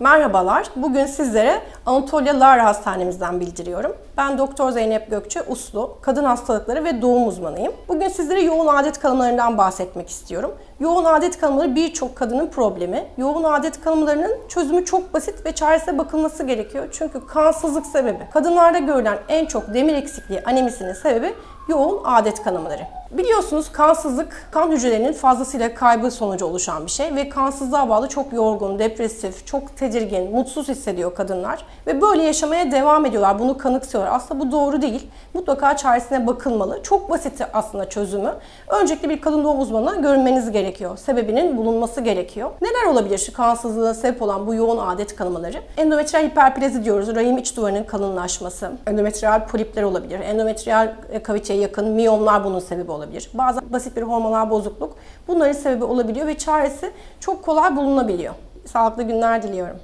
Merhabalar. Bugün sizlere Anatolia Lara Hastanemizden bildiriyorum. Ben Doktor Zeynep Gökçe Uslu, kadın hastalıkları ve doğum uzmanıyım. Bugün sizlere yoğun adet kanamalarından bahsetmek istiyorum. Yoğun adet kanamaları birçok kadının problemi. Yoğun adet kanamalarının çözümü çok basit ve çaresine bakılması gerekiyor. Çünkü kansızlık sebebi. Kadınlarda görülen en çok demir eksikliği anemisinin sebebi yoğun adet kanamaları. Biliyorsunuz kansızlık kan hücrelerinin fazlasıyla kaybı sonucu oluşan bir şey ve kansızlığa bağlı çok yorgun, depresif, çok tedirgin, mutsuz hissediyor kadınlar ve böyle yaşamaya devam ediyorlar. Bunu kanıksıyorlar. Aslında bu doğru değil. Mutlaka çaresine bakılmalı. Çok basit aslında çözümü. Öncelikle bir kadın doğum uzmanına görünmeniz gerekiyor. Sebebinin bulunması gerekiyor. Neler olabilir kansızlığa sebep olan bu yoğun adet kanamaları? Endometriyal hiperplazi diyoruz. Rahim iç duvarının kalınlaşması. Endometriyal polipler olabilir. Endometriyal e, kaviteye yakın miyomlar bunun sebebi olabilir. Bazen basit bir hormonal bozukluk bunların sebebi olabiliyor ve çaresi çok kolay bulunabiliyor. Sağlıklı günler diliyorum.